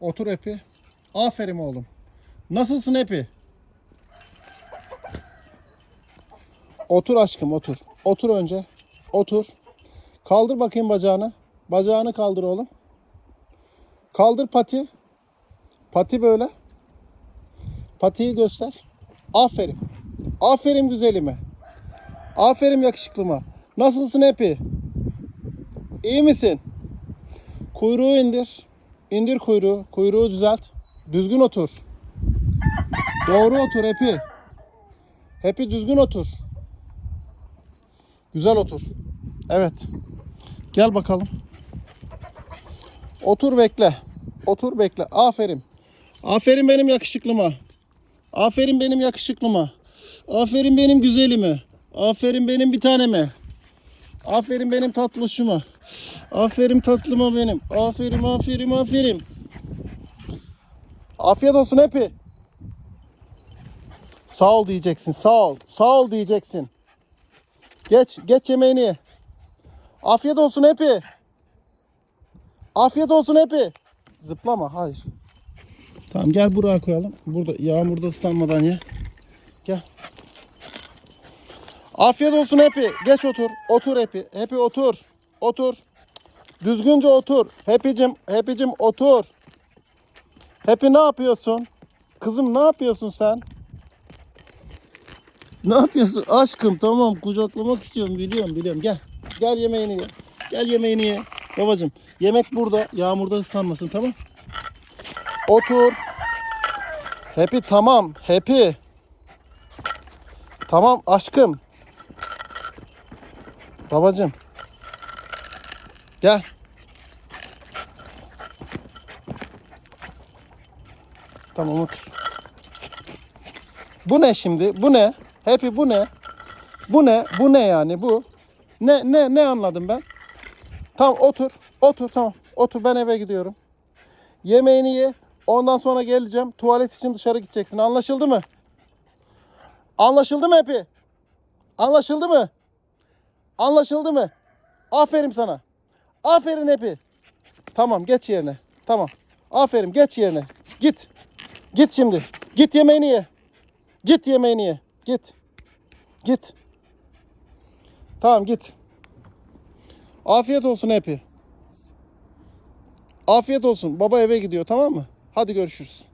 Otur Epi. Aferin oğlum. Nasılsın Epi? Otur aşkım otur. Otur önce. Otur. Kaldır bakayım bacağını. Bacağını kaldır oğlum. Kaldır pati. Pati böyle. Patiyi göster. Aferin. Aferin güzelime. Aferin yakışıklıma. Nasılsın Epi? İyi misin? Kuyruğu indir. İndir kuyruğu. Kuyruğu düzelt. Düzgün otur. Doğru otur Epi. Epi düzgün otur. Güzel otur. Evet. Gel bakalım. Otur bekle. Otur bekle. Aferin. Aferin benim yakışıklıma. Aferin benim yakışıklıma. Aferin benim güzelime. Aferin benim bir taneme. Aferin benim tatlışıma. Aferin tatlıma benim. Aferin aferin aferin. Afiyet olsun Epi. Sağ ol diyeceksin. Sağ ol. Sağ ol diyeceksin. Geç. Geç yemeğini ye. Afiyet olsun Epi. Afiyet olsun Epi. Zıplama. Hayır. Tamam gel buraya koyalım. Burada yağmurda ıslanmadan ye. Gel. Afiyet olsun Hepi. Geç otur. Otur Hepi. Hepi otur. Otur. Düzgünce otur. Hepicim, Hepicim otur. Hepi ne yapıyorsun? Kızım ne yapıyorsun sen? Ne yapıyorsun? Aşkım tamam kucaklamak istiyorum biliyorum biliyorum. Gel. Gel yemeğini ye. Gel yemeğini ye. Babacım yemek burada. Yağmurda ıslanmasın tamam. Otur. Happy tamam. Happy. Tamam aşkım. Babacım. Gel. Tamam otur. Bu ne şimdi? Bu ne? Happy bu ne? Bu ne? Bu ne yani bu? Ne ne ne anladım ben? Tamam otur. Otur tamam. Otur ben eve gidiyorum. Yemeğini ye. Ondan sonra geleceğim. Tuvalet için dışarı gideceksin. Anlaşıldı mı? Anlaşıldı mı Epi? Anlaşıldı mı? Anlaşıldı mı? Aferin sana. Aferin Epi. Tamam geç yerine. Tamam. Aferin geç yerine. Git. Git şimdi. Git yemeğini ye. Git yemeğini ye. Git. Git. Tamam git. Afiyet olsun Epi. Afiyet olsun. Baba eve gidiyor tamam mı? Hadi görüşürüz.